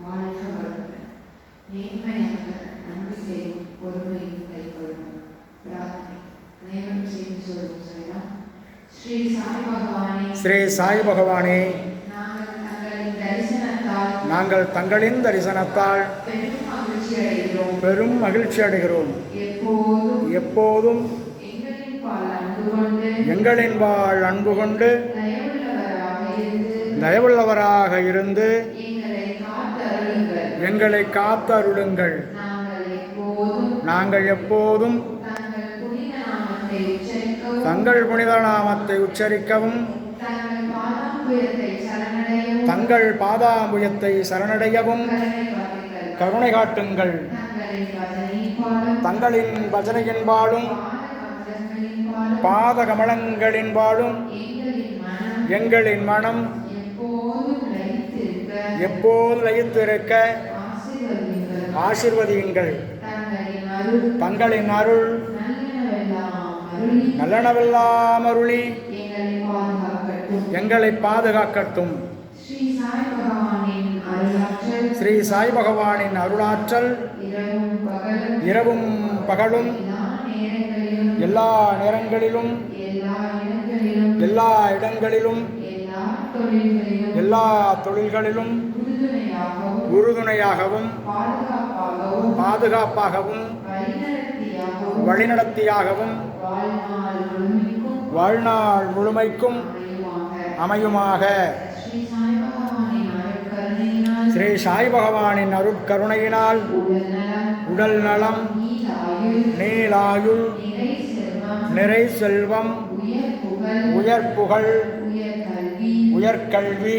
வாழ்க வளமுடன் நேர்மையாக நன்மை செய்யும் பொறுமையும் கைக்கொள்ளும் பிரார்த்தனை. அனைவரும் செய்து சொல்லும் சொல்லலாம் ஸ்ரீ சாய் பகவானே ஸ்ரீ சாய் பகவானே நாங்கள் தங்களின் தரிசனத்தால் பெரும் மகிழ்ச்சி அடைகிறோம். எப்போதும் எங்களின் வாழ் அன்பு கொண்டு தயவுள்ளவராக இருந்து எங்களை காத்தருளுங்கள். நாங்கள் எப்போதும் தங்கள் புனித நாமத்தை உச்சரிக்கவும். தங்கள் பாதாம்புயத்தை சரணடையவும். கருணை காட்டுங்கள். தங்களின் பஜனையின்பாலும் பாத கமலங்களின்பாலும் எங்களின் மனம். எப்போது லயித்திருக்க ஆசிர்வதியுங்கள். தங்களின் அருள் நல்லனவெல்லாம் அருளி எங்களை பாதுகாக்கட்டும். ஸ்ரீ சாய் பகவானின் அருளாற்றல் இரவும் பகலும் எல்லா நேரங்களிலும் எல்லா இடங்களிலும் எல்லா தொழில்களிலும் உறுதுணையாகவும் பாதுகாப்பாகவும் வழிநடத்தியாகவும் வாழ்நாள் முழுமைக்கும் அமையுமாக. ஸ்ரீ சாய் பகவானின் அருட்கருணையினால் உடல் நலம் நீலாயுள் நிறை செல்வம் உயர்புகழ் உயர்கல்வி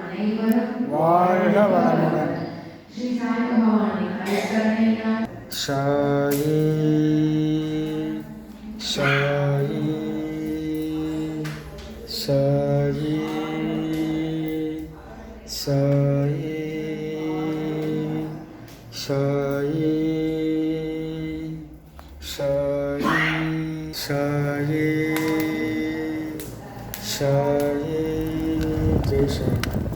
அனைவரும் வாழ்க வளமுடன் ஸ்ரீ சாய் பகவானின் அருட்கருணையினால் சாயி சாயி சாயி சாயி সায়ে সায়ে জয়